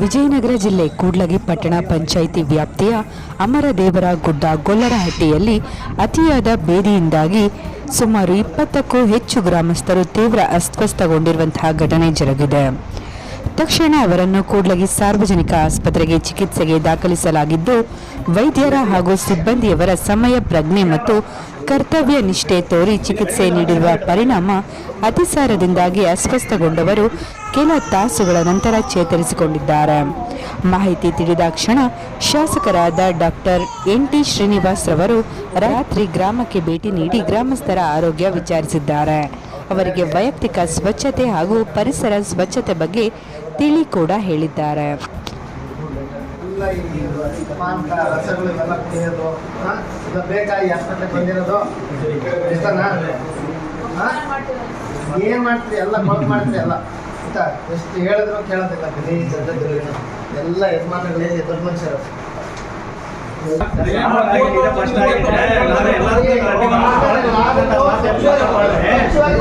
ವಿಜಯನಗರ ಜಿಲ್ಲೆ ಕೂಡ್ಲಗಿ ಪಟ್ಟಣ ಪಂಚಾಯಿತಿ ವ್ಯಾಪ್ತಿಯ ಅಮರದೇವರ ಗುಡ್ಡ ಗೊಲ್ಲರಹಟ್ಟಿಯಲ್ಲಿ ಅತಿಯಾದ ಬೇದಿಯಿಂದಾಗಿ ಸುಮಾರು ಇಪ್ಪತ್ತಕ್ಕೂ ಹೆಚ್ಚು ಗ್ರಾಮಸ್ಥರು ತೀವ್ರ ಅಸ್ವಸ್ಥಗೊಂಡಿರುವಂತಹ ಘಟನೆ ಜರುಗಿದೆ. ತಕ್ಷಣ ಅವರನ್ನು ಕೂಡ್ಲಗಿ ಸಾರ್ವಜನಿಕ ಆಸ್ಪತ್ರೆಗೆ ಚಿಕಿತ್ಸೆಗೆ ದಾಖಲಿಸಲಾಗಿದ್ದು, ವೈದ್ಯರ ಹಾಗೂ ಸಿಬ್ಬಂದಿಯವರ ಸಮಯ, ಪ್ರಜ್ಞೆ ಮತ್ತು ಕರ್ತವ್ಯ ನಿಷ್ಠೆ ತೋರಿ ಚಿಕಿತ್ಸೆ ನೀಡಿರುವ ಪರಿಣಾಮ ಅತಿಸಾರದಿಂದಾಗಿ ಅಸ್ವಸ್ಥಗೊಂಡವರು ಕೆಲ ತಾಸುಗಳ ನಂತರ ಚೇತರಿಸಿಕೊಂಡಿದ್ದಾರೆ. ಮಾಹಿತಿ ತಿಳಿದ ಕ್ಷಣ ಶಾಸಕರಾದ ಡಾಕ್ಟರ್ ಎನ್. ಟಿ. ಶ್ರೀನಿವಾಸ್ ರವರು ರಾತ್ರಿ ಗ್ರಾಮಕ್ಕೆ ಭೇಟಿ ನೀಡಿ ಗ್ರಾಮಸ್ಥರ ಆರೋಗ್ಯ ವಿಚಾರಿಸಿದ್ದಾರೆ. ಅವರಿಗೆ ವೈಯಕ್ತಿಕ ಸ್ವಚ್ಛತೆ ಹಾಗೂ ಪರಿಸರ ಸ್ವಚ್ಛತೆ ಬಗ್ಗೆ ತಿಳಿ ಕೂಡ ಹೇಳಿದ್ದಾರೆ? ಏನ್ ಮಾಡ್ತೀರಿ ಎಲ್ಲ ಕೊಳಕು ಮಾಡ್ತೀರಿ ಎಲ್ಲ ಆಯ್ತಾ ಎಷ್ಟು ಹೇಳಿದ್ರು ಕೇಳೋದಿಲ್ಲ ಎಲ್ಲ ಯಜಮಾನಗಳೇ ಎದುರು ಮನುಷ್ಯರು ನಿನ್ನೆ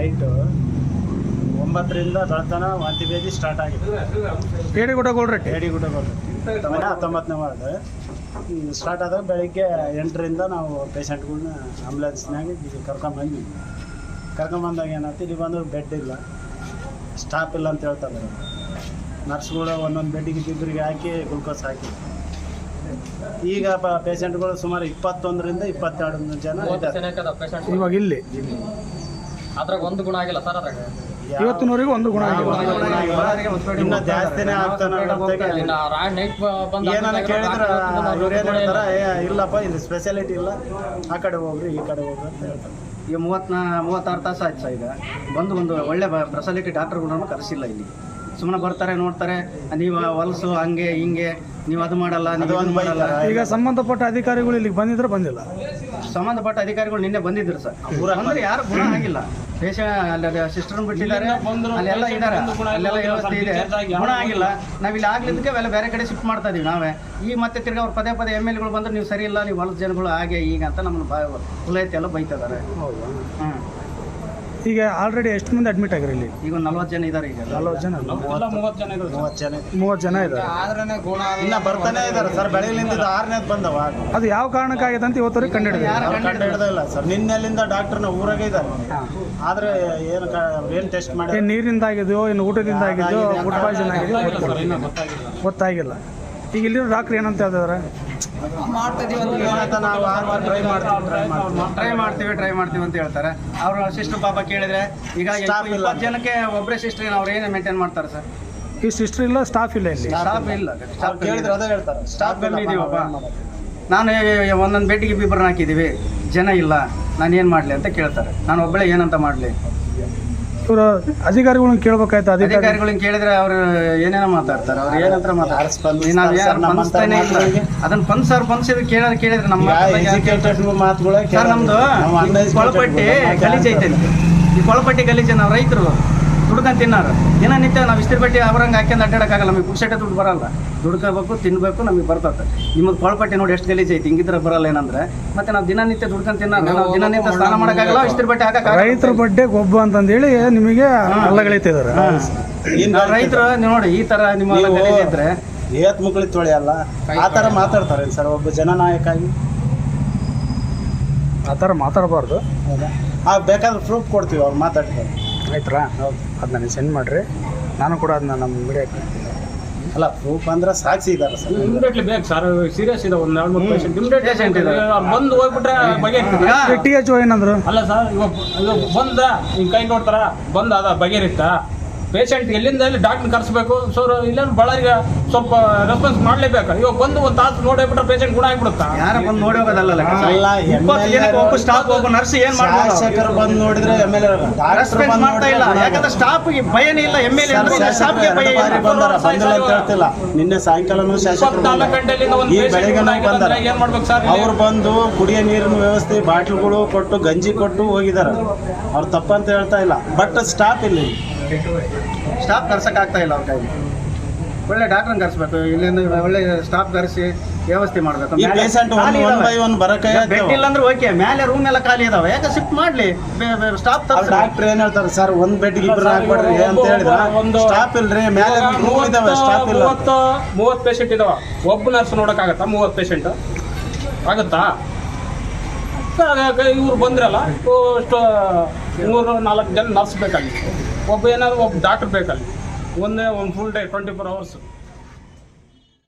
ನೈಟು ಒಂಬತ್ತರಿಂದ ಬೆಳತನ ವಾಂತಿ ಭೇದಿ ಸ್ಟಾರ್ಟ್ ಆಗಿದೆ. ಪೇಡಿಗುಡ ಗೋಲ್ರಟ್ಟಿ ಏಡಿಗುಡ್ಡ ಮನೆ ಹತ್ತೊಂಬತ್ತನೇ ವಾರ್ಡ್. ಸ್ಟಾರ್ಟ್ ಆದಾಗ ಬೆಳಿಗ್ಗೆ ಎಂಟರಿಂದ ನಾವು ಪೇಷಂಟ್ಗಳ್ನ ಆಂಬುಲೆನ್ಸ್ನಾಗ ಇಲ್ಲಿ ಕರ್ಕೊಂಬಂದ್ವಿ ಕರ್ಕೊಂಬಂದಾಗ ಏನಾಯ್ತು ಇಲ್ಲಿ ಬಂದು ಬೆಡ್ ಇಲ್ಲ. ಸ್ಟಾಪ್ ಇಲ್ಲ ಅಂತ ಹೇಳ್ತಾರೆ. ನರ್ಸ್ಗಳು ಒಂದೊಂದು ಬೆಡ್ಡಿಗೆ ಇಬ್ಬರಿಗೆ ಹಾಕಿ ಗ್ಲುಕೋಸ್ ಹಾಕಿ. ಈಗ ಪೇಷಂಟ್ಗಳು ಸುಮಾರು ಇಪ್ಪತ್ತೊಂದರಿಂದ ಇಪ್ಪತ್ತೆರಡು ಜನ ಇದ್ದಾರೆ. ಇವಾಗ ಇಲ್ಲಿ. ಅದ್ರಾಗ ಒಂದು ಗುಣ ಆಗಿಲ್ಲ ಸರ್ ಅದ್ರಾಗ. ಇವತ್ತಿನವರೆಗೂ ಒಂದು ಗುಣ ಇನ್ನ ಜಾಸ್ತಿನೇ ಆಗ್ತಾನೆ ರಾಡ್ ನೈಟ್ ಬಂದ ಏನಾರ ಕೇಳಿದ್ರ ಇವ್ರು ಏನ್ ಹೇಳ್ತಾರ ಏ ಇಲ್ಲಪ್ಪ ಇಲ್ಲಿ ಸ್ಪೆಷಾಲಿಟಿ ಇಲ್ಲ. ಆ ಕಡೆ ಹೋಗ್ರಿ ಈ ಕಡೆ ಹೋಗ್ರಿ ಅಂತ ಹೇಳ್ತಾರೆ. ಈಗ ಮೂವತ್ನಾ ಮೂವತ್ತಾರು ತಾಸು ಆಯ್ತು ಸರ್ ಈಗ. ಬಂದು ಒಂದು ಒಳ್ಳೆ ಫೆಸಿಲಿಟಿ ಡಾಕ್ಟರ್ಗಳನ್ನು ಕರೆಸಿಲ್ಲ ಇಲ್ಲಿ. ಸುಮ್ಮನೆ ಬರ್ತಾರೆ ನೋಡ್ತಾರೆ ನೀವು ಹೊಲಸು ಹಂಗೆ ಹಿಂಗೆ ನೀವು ಅದು ಮಾಡಲ್ಲ ನೀವು ಮಾಡಲ್ಲ. ಈಗ ಸಂಬಂಧಪಟ್ಟ ಅಧಿಕಾರಿಗಳು ಇಲ್ಲಿಗೆ ಬಂದಿದ್ರೆ ಬಂದಿಲ್ಲ? ಸಂಬಂಧಪಟ್ಟ ಅಧಿಕಾರಿಗಳು ನಿನ್ನೆ ಬಂದಿದ್ರು ಸರ್. ಅಂದ್ರೆ ಯಾರು ಗುಣ ಆಗಿಲ್ಲ. ದೇಶ ಅಲ್ಲಿ ಸಿಸ್ಟರ್ ಬಿಟ್ಟಿದ್ದಾರೆ ಅಲ್ಲೆಲ್ಲ ಇದ್ದಾರೆ ಅಲ್ಲೆಲ್ಲ ವ್ಯವಸ್ಥೆ ಇದೆ. ಗುಣ ಆಗಿಲ್ಲ. ನಾವು ಇಲ್ಲಿ ಆಗ್ಲಿದ್ದಕ್ಕೆ ಅವೆಲ್ಲ ಬೇರೆ ಕಡೆ ಶಿಫ್ಟ್ ಮಾಡ್ತಾ ಇದೀವಿ ನಾವೇ. ಈ ಮತ್ತೆ ತಿರ್ಗಿ ಅವ್ರು ಪದೇ ಪದೇ ಎಂ ಎಲ್ಗಳು ಬಂದ್ರೆ ನೀವು ಸರಿ ಇಲ್ಲ ನೀವು ಹೊಲದ ಜನಗಳು ಹಾಗೆ ಈಗ ಅಂತ ನಮ್ಮನ್ನು ಬಾ ಕುಲೈತಿ ಎಲ್ಲ ಬೈತಿದ್ದಾರೆ ಹ್ಮ್ ಈಗ ಆಲ್ರೆಡಿ ಎಷ್ಟು ಮಂದಿ ಅಡ್ಮಿಟ್ ಆಗಿರಿ ಇಲ್ಲಿ? ಈಗ ಒಂದು ನಲ್ವತ್ತು ಜನ ಇದ್ದಾರೆ ಈಗ. ನಲ್ವತ್ತು ಜನ? ಮೂವತ್ತು ಜನ ಮೂವತ್ತು ಜನ ಮೂವತ್ತು ಜನ ಇದ್ದಾರೆ? ಆದ್ರೆ ಗುಣ ಇನ್ನ ಬರ್ತಾನೆ ಇದ್ದಾರೆ ಸರ್ ಬೆಳಗ್ಲಿಂದ ಆರನೇದು ಬಂದವ. ಅದು ಯಾವ ಕಾರಣಕ್ಕಾಗಿದೆ ಅಂತ ಇವತ್ತವರೆಗೆ ಕಂಡು ಹಿಡ್ದೇ ಇಲ್ಲ ಸರ್. ನಿನ್ನೆಲಿಂದ ಡಾಕ್ಟರ್ನ ಊರಾಗೆ ಇದ್ದಾರೆ. ಆದ್ರೆ ಏನು ಏನು ಟೆಸ್ಟ್ ಮಾಡಿ ಏನು ನೀರಿಂದ ಆಗಿದೆಯೋ ಏನು ಊಟದಿಂದ ಆಗಿದೆಯೋ ಊಟ ಪಾಯ್ಸನ್ ಆಗಿದೆಯೋ ಗೊತ್ತಿಲ್ಲ. ಗೊತ್ತಾಗಿಲ್ಲ. ಈಗ ಇಲ್ಲಿರೋ ಡಾಕ್ಟ್ರ್ ಏನಂತ ಹೇಳಿದಾರೆ ಏನಂತ ನಾವು ಆರು ವಾರ ಟ್ರೈ ಮಾಡ್ತೀವಿ ಟ್ರೈ ಮಾಡ್ತೀವಿ. ಟ್ರೈ ಮಾಡ್ತೀವಿ ಟ್ರೈ ಮಾಡ್ತೀವಿ ಅಂತ ಹೇಳ್ತಾರೆ. ಅವ್ರ ಸಿಸ್ಟರ್ ಪಾಪ ಕೇಳಿದ್ರೆ ಈಗ. ಇಪ್ಪತ್ತು ಜನಕ್ಕೆ ಒಬ್ಬರೇ ಸಿಸ್ಟರ್ ಅವ್ರು ಏನು ಮೇಂಟೈನ್ ಮಾಡ್ತಾರೆ ಸರ್? ಈ ಸಿಸ್ಟರ್ ಇಲ್ಲ ಸ್ಟಾಫ್ ಇಲ್ಲ ಇಲ್ಲಿ. ಸ್ಟಾಫ್ ಇಲ್ಲ. ಸ್ಟಾಫ್ ಕೇಳಿದ್ರೆ ಅದೇ ಹೇಳ್ತಾರೆ. ಸ್ಟಾಫ್ ಕಮ್ಮಿ ಇದೀವಪ್ಪ ನಾನು ಒಂದೊಂದು ಬೆಡ್ಗೆ ಇಬ್ಬಿಬ್ಬರನ್ನ ಹಾಕಿದ್ದೀವಿ ಜನ ಇಲ್ಲ ನಾನು ಏನು ಮಾಡಲಿ ಅಂತ ಕೇಳ್ತಾರೆ. ನಾನು ಒಬ್ಬಳೇ ಏನಂತ ಮಾಡಲಿ? ಇವರು ಅಧಿಕಾರಿಗಳನ್ನ ಕೇಳಬೇಕಾಯ್ತು ಅಧಿಕಾರಿ ಅಧಿಕಾರಿಗಳನ್ನ ಕೇಳಿದ್ರೆ ಅವರು ಏನೇನೋ ಮಾತಾಡ್ತಾರೆ. ಅವ್ರು ಏನಂತ ಮಾತಾಡ್ತಾರೆ? ನಾವು ಸರ್, ಯಾರು ನಮ್ಮ ಪಂಚ್ತಾನೆ ಇಲ್ಲ ಅದನ್ನ ಪಂಚ್ ಸರ್ ಪಂಚಿದ್ರೆ ಕೇಳಿದ್ರೆ ಕೇಳಿದ್ರೆ ನಮ್ಮ ಮಾತುಗಳು ನಮ್ದು ಕೊಳಪಟ್ಟಿ ಗಲೀಜ್ ಐತೆ ಈ ಕೊಳಪಟ್ಟಿ ಗಲೀಜ್ ನಾವು ರೈತರು. ದುಡ್ಕೊಂಡ್ ತಿನ್ನಾರು. ದಿನನಿತ್ಯ ನಾವು ಇಸ್ತ್ರಿ ಬಟ್ಟೆ ಅವ್ರಂಗೆ ಹಾಕ್ಯಂದು ಅಡ್ಡಾಡಕ್ಕಾಗಲ್ಲ ನಮಗೆ ಪುಕ್ಸೆಟ್ಟೆ ದುಡ್ಡು ಬರಲ್ಲ. ದುಡ್ಕೋಬೇಕು ತಿನ್ನಬೇಕು ನಮಗೆ ಬರ್ತದೆ ನಿಮಗೆ ಕೊಳಪಟ್ಟಿ ನೋಡಿ ಎಷ್ಟು ಗಲೀಜ್ ಐತಿ ಹಿಂಗಿದ್ರೆ ಬರಲ್ಲ ಏನಂದ್ರೆ ಮತ್ತೆ ನಾವು ದಿನನಿತ್ಯ ದುಡ್ಕೊಂಡು ತಿನ್ನ ನಾವು ದಿನನಿತ್ಯ ಸ್ನಾನ ಮಾಡೋಕ್ಕಾಗಲ್ಲ ಇಸ್ತ್ರಿ ಬಟ್ಟೆ ಹಾಕಕ್ಕಾಗಲ್ಲ ರೈತರ ಬಡ್ಡೆ ಗೊಬ್ಬ ಅಂತಂದೇಳಿ ನಿಮಗೆ ಅಲ್ಲಗಳಿತಿದ್ದಾರೆ ರೈತರು ನೋಡಿ ಈ ತರ ನಿಮ್ಮ ಇದ್ರೆ. ಏತ್ ಮುಕ್ಳಿ ತೊಳೆಯಲ್ಲ ಆ ಥರ ಮಾತಾಡ್ತಾರೆ ಸರ್ ಒಬ್ಬ ಜನನಾಯಕ ಆಗಿ ಆ ಥರ ಮಾತಾಡಬಾರ್ದು. ಆ ಬೇಕಾದ್ರೆ ಪ್ರೂಫ್ ಕೊಡ್ತೀವಿ ಅವ್ರು ಮಾತಾಡ್ತಾರೆ. ಆಯ್ತಾ ಹೌದು. ಅದು ನನಗೆ ಸೆಂಡ್ ಮಾಡಿರಿ. ನಾನು ಕೂಡ ಅದನ್ನ ನಮ್ಮ ಮೀಡಿಯಾಕ್ಕೆ ಅಲ್ಲ ಪ್ರೂಫ್ ಅಂದ್ರೆ ಸಾಕ್ಷಿ ಇದಾರೆ ಸರ್. ಇಮಿಡಿಯೇಟ್ಲಿ ಬೇಕು ಸರ್ ಸೀರಿಯಸ್ ಇದೆ ಒಂದು ಎರಡು ಮೂರು ಪೇಷಂಟ್ ಇಮಿಡಿಯೇಟ್ Patient ಇದೆ. ಬಂದು ಹೋಗ್ಬಿಟ್ರೆ ಈಗ ಟಿ ಎಚ್ ಏನಂದ್ರು? ಅಲ್ಲ ಸರ್ ಇವಾಗ ಬಂದ ನಿಮ್ಮ ಕೈ ನೋಡ್ತಾರ ಬಂದ ಅದ ಬಗೆಹರಿತ. ಪೇಷಂಟ್ ಎಲ್ಲಿಂದ ಎಲ್ಲಿ ಡಾಕ್ಟರ್ ಕರ್ಸ್ಬೇಕು? ಸೊ ಇಲ್ಲೇನು ಬಳ್ಳಾರಿಗೆ ಸ್ವಲ್ಪ ರೆಸ್ಪಾನ್ಸ್ ಮಾಡ್ಲೇಬೇಕು. ಇವಾಗ ಬಂದು ಒಂದು ತಾಸು ನೋಡಿಬಿಟ್ರೆ ಪೇಷಂಟ್ ಗುಣ ಆಗ್ಬಿಡುತ್ತಾ? ಯಾರ ಬಂದು ನೋಡಿ ಹೋಗೋದಲ್ಲ ಸ್ಟಾಫ್ ಒಬ್ಬ ನರ್ಸ್ ಏನ್ ಮಾಡ್ತಾರೆ ಬಂದು ನೋಡಿದ್ರೆ ಎಂ ಎಲ್ ರೆಸ್ಪಾನ್ಸ್ ಮಾಡ್ತಾ ಇಲ್ಲ. ಯಾಕಂದ್ರೆ ಸ್ಟಾಫ್ಗೆ ಭಯನೇ ಇಲ್ಲ ಎಂ ಎಲ್ ಸ್ಟಾಫ್ಗೆ ಭಯ ಇಲ್ಲ ಬಂದಾರ. ಬಂದಿಲ್ಲ ಅಂತ ಹೇಳ್ತಿಲ್ಲ. ನಿನ್ನೆ ಸಾಯಂಕಾಲನೂ ಶಾಸಕರು ಈ patient ಬೆಳಗ್ಗೆ ಗುಣ ಬಂದಾರ. ಏನ್ ಮಾಡ್ಬೇಕು ಸರ್ ಅವ್ರು ಬಂದು ಕುಡಿಯೋ ನೀರಿನ ವ್ಯವಸ್ಥೆ ಬಾಟ್ಲ್ಗಳು ಕೊಟ್ಟು ಗಂಜಿ ಕೊಟ್ಟು ಹೋಗಿದ್ದಾರೆ ಅವ್ರು ತಪ್ಪಂತ ಹೇಳ್ತಾ ಇಲ್ಲ. ಬಟ್ ಸ್ಟಾಪ್ ಇಲ್ಲಿ. ಸ್ಟಾಫ್ ಕರ್ಸೋಕ್ಕಾಗ್ತಾ ಆಗ್ತಾ ಇಲ್ಲ ಅವ್ರ ಕೈಲಿ. ಒಳ್ಳೆ ಡಾಕ್ಟರ್ ಕರೆಸ್ಬೇಕು. ಇಲ್ಲಿಂದ ಒಳ್ಳೆ ಸ್ಟಾಫ್ ಕರೆಸಿ ವ್ಯವಸ್ಥೆ ಮಾಡಬೇಕು. ಬೆಡ್ ಇಲ್ಲ ಅಂದ್ರೆ ಓಕೆ ಮೇಲೆ ರೂಮ್ ಎಲ್ಲ ಖಾಲಿ ಇದಾವೆ. ಯಾಕೆ ಶಿಫ್ಟ್ ಮಾಡ್ಲಿ? ಸ್ಟಾಫ್ ತರ್ಸಿ ಡಾಕ್ಟರ್ ಏನ್ ಹೇಳ್ತಾರೆ? ಸರ್ ಒಂದ್ ಬೆಡ್ ಇಬ್ಬರು ಹಾಕ್ಬಿಡ್ರಿ ಅಂತ ಹೇಳಿದ್ರ. ಒಂದು- ಸ್ಟಾಪ್ ಇಲ್ರಿ ಮೇಲೆ ರೂಮ್ ಇದಾವೆ. ಸ್ಟಾಫ್ ಇಲ್ಲ. ಮೂವತ್ತು ಮೂವತ್ತು ಪೇಷಂಟ್ ಇದಾವ. ಒಬ್ಬ ನರ್ಸ್ ನೋಡೋಕ್ಕಾಗತ್ತಾ? ಮೂವತ್ತು ಪೇಷಂಟ್ ಆಗುತ್ತಾ? ಇವ್ರು ಬಂದ್ರಲ್ಲ ಅಷ್ಟು, ಮೂರು, ನಾಲ್ಕು ಜನ ನರ್ಸ್ ಬೇಕಾಗಿತ್ತು. ಒಬ್ಬ ಏನಾದ್ರು, ಒಬ್ಬ ಡಾಕ್ಟರ್ ಬೇಕಲ್ಲಿ ಒಂದೇ, ಒಂದು full day twenty four hours